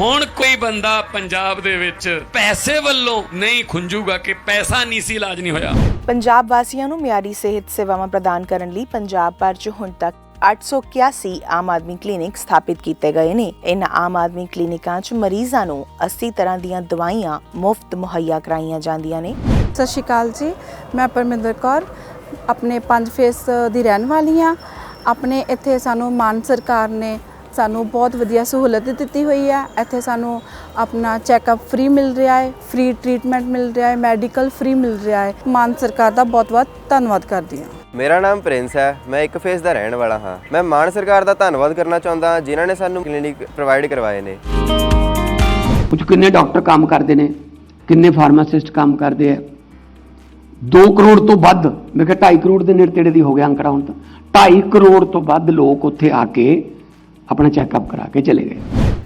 ਹੁਣ ਕੋਈ ਬੰਦਾ ਪੰਜਾਬ ਦੇ ਵਿੱਚ ਪੈਸੇ ਵੱਲੋਂ ਨਹੀਂ ਖੁੰਝੂਗਾ ਕਿ ਪੈਸਾ ਨਹੀਂ ਸੀ ਇਲਾਜ ਨਹੀਂ ਹੋਇਆ। ਪੰਜਾਬ ਵਾਸੀਆਂ ਨੂੰ ਮਿਆਰੀ ਸਿਹਤ ਸੇਵਾਵਾਂ ਪ੍ਰਦਾਨ ਕਰਨ ਲਈ ਪੰਜਾਬ ਭਰ 'ਚ ਹੁਣ ਤੱਕ 881 ਆਮ ਆਦਮੀ ਕਲੀਨਿਕ ਸਥਾਪਿਤ ਕੀਤੇ ਗਏ ਨੇ। ਇਨ੍ਹਾਂ ਆਮ ਆਦਮੀ ਕਲੀਨਿਕਾਂ 'ਚ ਮਰੀਜ਼ਾਂ ਨੂੰ 80 ਤਰ੍ਹਾਂ ਦੀਆਂ ਦਵਾਈਆਂ ਮੁਫਤ ਮੁਹੱਈਆ ਕਰਾਈਆਂ ਜਾਂਦੀਆਂ ਨੇ। ਸਤਿ ਸ਼੍ਰੀ ਅਕਾਲ ਜੀ ਮੈਂ ਪਰਮਿੰਦਰ ਕੌਰ ਆਪਣੇ ਪੰਜ ਫੇਸ ਦੀ ਰਹਿਣ ਵਾਲੀ ਹਾਂ। ਆਪਣੇ ਇੱਥੇ ਸਾਨੂੰ ਮਾਨ ਸਰਕਾਰ ਨੇ ਸਾਨੂੰ ਬਹੁਤ ਵਧੀਆ ਸਹੂਲਤ ਦਿੱਤੀ ਹੋਈ ਹੈ। ਇੱਥੇ ਸਾਨੂੰ ਆਪਣਾ ਚੈੱਕਅਪ ਫ੍ਰੀ ਮਿਲ ਰਿਹਾ ਹੈ। ਫ੍ਰੀ ਟ੍ਰੀਟਮੈਂਟ ਮਿਲ ਰਿਹਾ ਹੈ। ਮੈਡੀਕਲ ਫ੍ਰੀ ਮਿਲ ਰਿਹਾ ਹੈ। ਮਾਨ ਸਰਕਾਰ ਦਾ ਬਹੁਤ ਬਹੁਤ ਧੰਨਵਾਦ ਕਰਦੀ ਹਾਂ। ਮੇਰਾ ਨਾਮ ਪ੍ਰਿੰਸ ਹੈ। ਮੈਂ ਇੱਕ ਫੇਸ ਦਾ ਰਹਿਣ ਵਾਲਾ ਹਾਂ। ਮੈਂ ਮਾਨ ਸਰਕਾਰ ਦਾ ਧੰਨਵਾਦ ਕਰਨਾ ਚਾਹੁੰਦਾ ਹਾਂ ਜਿਨ੍ਹਾਂ ਨੇ ਸਾਨੂੰ ਕਲੀਨਿਕ ਪ੍ਰੋਵਾਈਡ ਕਰਵਾਏ ਨੇ। ਕੁਝ ਕਿੰਨੇ ਡਾਕਟਰ ਕੰਮ ਕਰਦੇ ਨੇ ਕਿੰਨੇ ਫਾਰਮਾਸਿਸਟ ਕੰਮ ਕਰਦੇ ਆ। 2 ਕਰੋੜ ਤੋਂ ਵੱਧ ਮੈਂ ਕਿਹਾ 2.5 ਕਰੋੜ ਦੇ ਨੇੜੇ ਤੇੜੇ ਦੀ ਹੋ ਗਿਆ ਅੰਕੜਾ ਹੁਣ ਤਾਂ। 2.5 ਕਰੋੜ ਤੋਂ ਵੱਧ ਲੋਕ ਉੱਥੇ ਆ ਕੇ ਆਪਣਾ ਚੈੱਕਅਪ ਕਰਾ ਕੇ ਚਲੇ ਗਏ।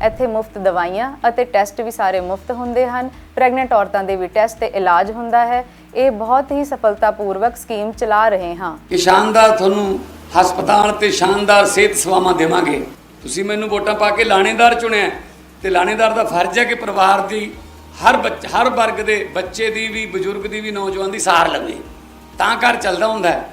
ਇੱਥੇ ਮੁਫਤ ਦਵਾਈਆਂ ਅਤੇ ਟੈਸਟ ਵੀ ਸਾਰੇ ਮੁਫਤ ਹੁੰਦੇ ਹਨ। ਪ੍ਰੈਗਨੈਂਟ ਔਰਤਾਂ ਦੇ ਵੀ ਟੈਸਟ ਤੇ ਇਲਾਜ ਹੁੰਦਾ ਹੈ। ਇਹ ਬਹੁਤ ਹੀ ਸਫਲਤਾਪੂਰਵਕ ਸਕੀਮ ਚਲਾ ਰਹੇ ਹਾਂ। ਕਿ ਸ਼ਾਨਦਾਰ ਤੁਹਾਨੂੰ ਹਸਪਤਾਲ ਤੇ ਸ਼ਾਨਦਾਰ ਸਿਹਤ ਸੇਵਾਵਾਂ ਦੇਵਾਂਗੇ। ਤੁਸੀਂ ਮੈਨੂੰ ਵੋਟਾਂ ਪਾ ਕੇ ਲਾਣੇਦਾਰ ਚੁਣਿਆ ਤੇ ਲਾਣੇਦਾਰ ਦਾ ਫਰਜ਼ ਹੈ ਕਿ ਪਰਿਵਾਰ ਦੀ ਹਰ ਬੱਚ ਹਰ ਵਰਗ ਦੇ ਬੱਚੇ ਦੀ ਵੀ ਬਜ਼ੁਰਗ ਦੀ ਵੀ ਨੌਜਵਾਨ ਦੀ ਸਾਰ ਲਵੇ। ਤਾਂ ਘਰ ਚੱਲਦਾ ਹੁੰਦਾ ਹੈ।